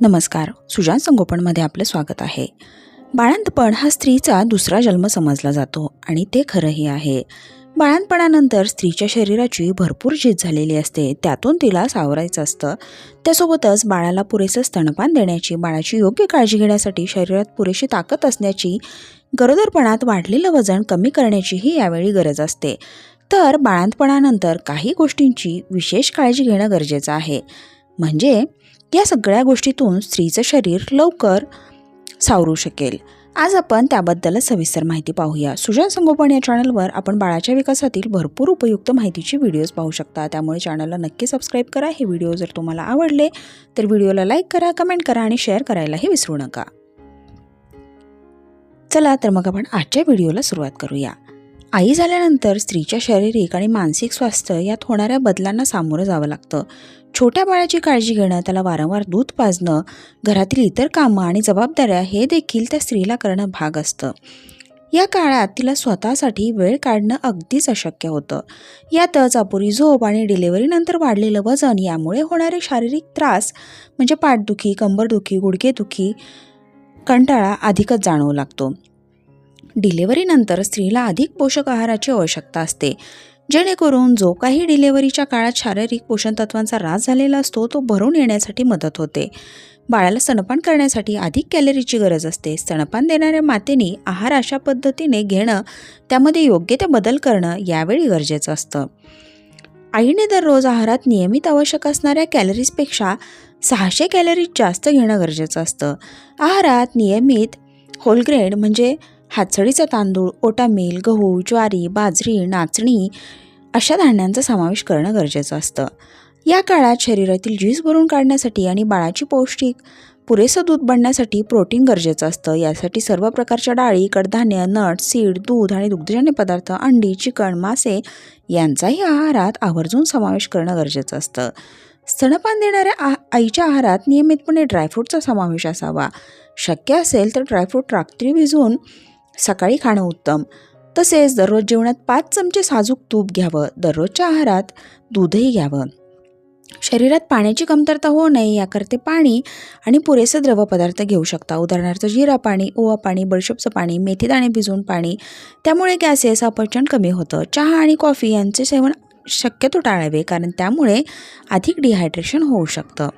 नमस्कार. सुजान संगोपनमध्ये आपलं स्वागत आहे. बाळंतपण हा स्त्रीचा दुसरा जन्म समजला जातो आणि ते खरंही आहे. बाळंतपणानंतर स्त्रीच्या शरीराची भरपूर झीज झालेली असते. त्यातून तिला सावरायचं असतं. त्यासोबतच बाळाला पुरेसं स्तनपान देण्याची बाळाची योग्य काळजी घेण्यासाठी शरीरात पुरेशी ताकद असण्याची गरोदरपणात वाढलेलं वजन कमी करण्याचीही यावेळी गरज असते. तर बाळंतपणानंतर काही गोष्टींची विशेष काळजी घेणं गरजेचं आहे. म्हणजे या सगळ्या गोष्टीतून स्त्रीचं शरीर लवकर सावरू शकेल. आज आपण त्याबद्दलच सविस्तर माहिती पाहूया. सुजन संगोपन या चॅनलवर आपण बाळाच्या विकासातील भरपूर उपयुक्त माहितीचे व्हिडिओज पाहू शकता. त्यामुळे चॅनलला नक्की सबस्क्राईब करा. हे व्हिडिओ जर तुम्हाला आवडले तर व्हिडिओला लाईक करा कमेंट करा आणि शेअर करायलाही विसरू नका. चला तर मग आपण आजच्या व्हिडिओला सुरुवात करूया. आई झाल्यानंतर स्त्रीच्या शारीरिक आणि मानसिक स्वास्थ्य यात होणाऱ्या बदलांना सामोरं जावं लागतं. छोट्या बाळाची काळजी घेणं त्याला वारंवार दूध पाजणं घरातील इतर कामं आणि जबाबदाऱ्या हे देखील त्या स्त्रीला करणं भाग असतं. या काळात तिला स्वतःसाठी वेळ काढणं अगदीच अशक्य होतं. यातच अपुरी झोप आणि डिलिव्हरीनंतर वाढलेलं वजन यामुळे होणारे शारीरिक त्रास म्हणजे पाठदुखी कंबरदुखी गुडघेदुखी कंटाळा अधिकच जाणवू लागतो. डिलिव्हरीनंतर स्त्रीला अधिक पोषक आहाराची आवश्यकता असते. जेणेकरून जो काही डिलिव्हरीच्या काळात शारीरिक पोषण तत्वांचा ऱ्हास झालेला असतो तो भरून येण्यासाठी मदत होते. बाळाला स्तनपान करण्यासाठी अधिक कॅलरीची गरज असते. स्तनपान देणाऱ्या मातेने आहार अशा पद्धतीने घेणं त्यामध्ये योग्य ते बदल करणं यावेळी गरजेचं असतं. आईने दररोज आहारात नियमित आवश्यक असणाऱ्या कॅलरीजपेक्षा सहाशे कॅलरीज जास्त घेणं गरजेचं असतं. आहारात नियमित होलग्रेन म्हणजे हातसडीचा तांदूळ ओटामेल गहू ज्वारी बाजरी नाचणी अशा धान्यांचा समावेश करणं गरजेचं असतं. या काळात शरीरातील झीज भरून काढण्यासाठी आणि बाळाची पौष्टिक पुरेसं दूध बनण्यासाठी प्रोटीन गरजेचं असतं. यासाठी सर्व प्रकारच्या डाळी कडधान्य नट सीड दूध आणि दुग्धजन्य पदार्थ अंडी चिकन मासे यांचाही आहारात आवर्जून समावेश करणं गरजेचं असतं. स्तनपान देणाऱ्या आ आईच्या आहारात नियमितपणे ड्रायफ्रूटचा समावेश असावा. शक्य असेल तर ड्रायफ्रूट रात्री भिजवून सकाळी खाणं उत्तम. तसेच दररोज जेवणात पाच चमचे साजूक तूप घ्यावं. दररोजच्या आहारात दूधही घ्यावं. शरीरात पाण्याची कमतरता होऊ नये याकरते पाणी आणि पुरेसे द्रवपदार्थ घेऊ शकता. उदाहरणार्थ जिरा पाणी ओवा पाणी बडीशोपचं पाणी मेथीदाणे भिजवून पाणी त्यामुळे गॅसेस अपचन कमी होतं. चहा आणि कॉफी यांचे सेवन शक्यतो टाळावे कारण त्यामुळे अधिक डिहायड्रेशन होऊ शकतं.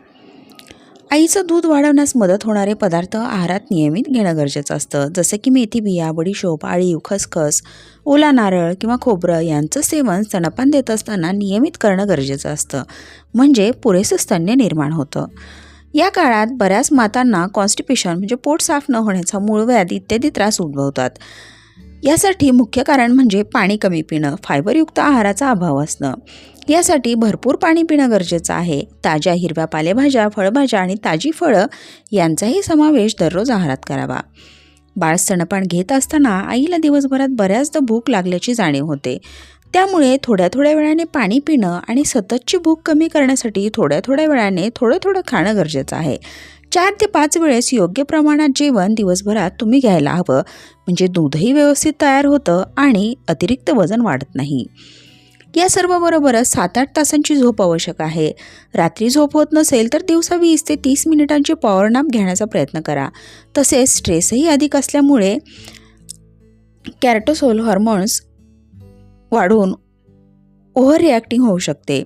आईचं दूध वाढवण्यास मदत होणारे पदार्थ आहारात नियमित घेणं गरजेचं असतं. जसं की मेथी बिया बडीशोप आळीव खसखस ओला नारळ किंवा खोबरं यांचं सेवन स्तनपान देत असताना नियमित करणं गरजेचं असतं. म्हणजे पुरेसं स्तन्य निर्माण होतं. या काळात बऱ्याच मातांना कॉन्स्टिपेशन म्हणजे पोट साफ न होण्याचा मूळव्याध इत्यादी त्रास उद्भवतात. यासाठी मुख्य कारण म्हणजे पाणी कमी पिणं फायबरयुक्त आहाराचा अभाव असणं. यासाठी भरपूर पाणी पिणं गरजेचं आहे. ताज्या हिरव्या पालेभाज्या फळभाज्या आणि ताजी फळं यांचाही समावेश दररोज आहारात करावा. बाळ स्तनपान घेत असताना आईला दिवसभरात बऱ्याचदा भूक लागल्याची जाणीव होते. त्यामुळे थोड्या थोड्या वेळाने पाणी पिणं आणि सततची भूक कमी करण्यासाठी थोड्या थोड्या वेळाने थोडं थोडं खाणं गरजेचं आहे. चार ते पाच वेळेस योग्य प्रमाणात जेवण दिवसभरात तुम्ही घ्यायला हवं. म्हणजे दूधही व्यवस्थित तयार होतं आणि अतिरिक्त वजन वाढत नाही. या सर्वबरोबरच सात आठ तासांची झोप आवश्यक आहे. रात्री झोप होत नसेल तर दिवसा वीस ते तीस मिनिटांची पॉवर नॅप घेण्याचा प्रयत्न करा. तसेच स्ट्रेसही अधिक असल्यामुळे कॅरटोसोल हॉर्मोन्स वाढून ओव्हर रिॲक्टिंग होऊ शकते.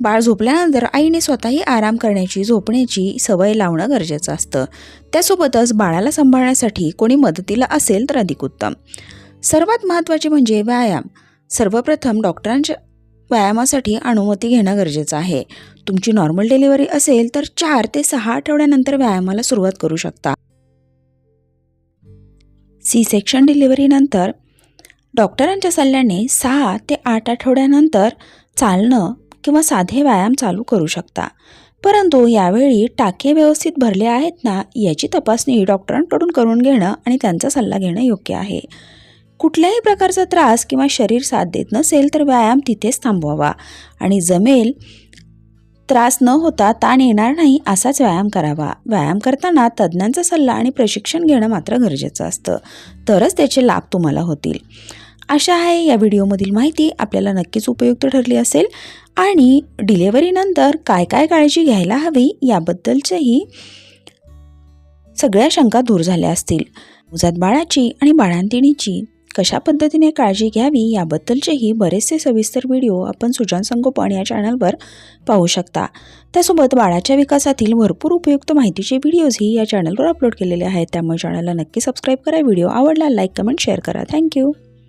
बाळ झोपल्यानंतर आईने स्वतःही आराम करण्याची झोपण्याची सवय लावणं गरजेचं असतं. त्यासोबतच बाळाला सांभाळण्यासाठी कोणी मदतीला असेल तर अधिक उत्तम. सर्वात महत्त्वाचे म्हणजे व्यायाम. सर्वप्रथम डॉक्टरांच्या व्यायामासाठी अनुमती घेणं गरजेचं आहे. तुमची नॉर्मल डिलिव्हरी असेल तर चार ते सहा आठवड्यानंतर व्यायामाला सुरुवात करू शकता. सी सेक्शन डिलिव्हरीनंतर डॉक्टरांच्या सल्ल्याने सहा ते आठ आठवड्यानंतर चालणं किंवा साधे व्यायाम चालू करू शकता. परंतु यावेळी टाके व्यवस्थित भरले आहेत ना याची तपासणी डॉक्टरांकडून करून घेणं आणि त्यांचा सल्ला घेणं योग्य आहे. कुठल्याही प्रकारचा त्रास किंवा शरीर साथ देत नसेल तर व्यायाम तिथेच थांबवावा. आणि जमेल त्रास न होता ताण येणार नाही असाच व्यायाम करावा. व्यायाम करताना तज्ज्ञांचा सल्ला आणि प्रशिक्षण घेणं मात्र गरजेचं असतं. तरच त्याचे लाभ तुम्हाला होतील. आशा आहे या व्हिडिओमधील माहिती. आपल्याला नक्कीच उपयुक्त ठरली असेल. आणि डिलेवरीनंतर काय काय काळजी घ्यायला हवी याबद्दलचेही सगळ्या शंका दूर झाल्या असतील. नवजात बाळाची आणि बाळांतिणीची कशा पद्धतीने काळजी घ्यावी याबद्दलचेही बरेचसे सविस्तर व्हिडिओ आपण सुजन संगोपन या चॅनलवर पाहू शकता. त्यासोबत बाळाच्या विकासातील भरपूर उपयुक्त माहितीचे व्हिडिओजही या चॅनलवर अपलोड केलेले आहेत. त्यामुळे चॅनलला नक्की सबस्क्राईब करा व्हिडिओ आवडला लाईक कमेंट शेअर करा. Thank you.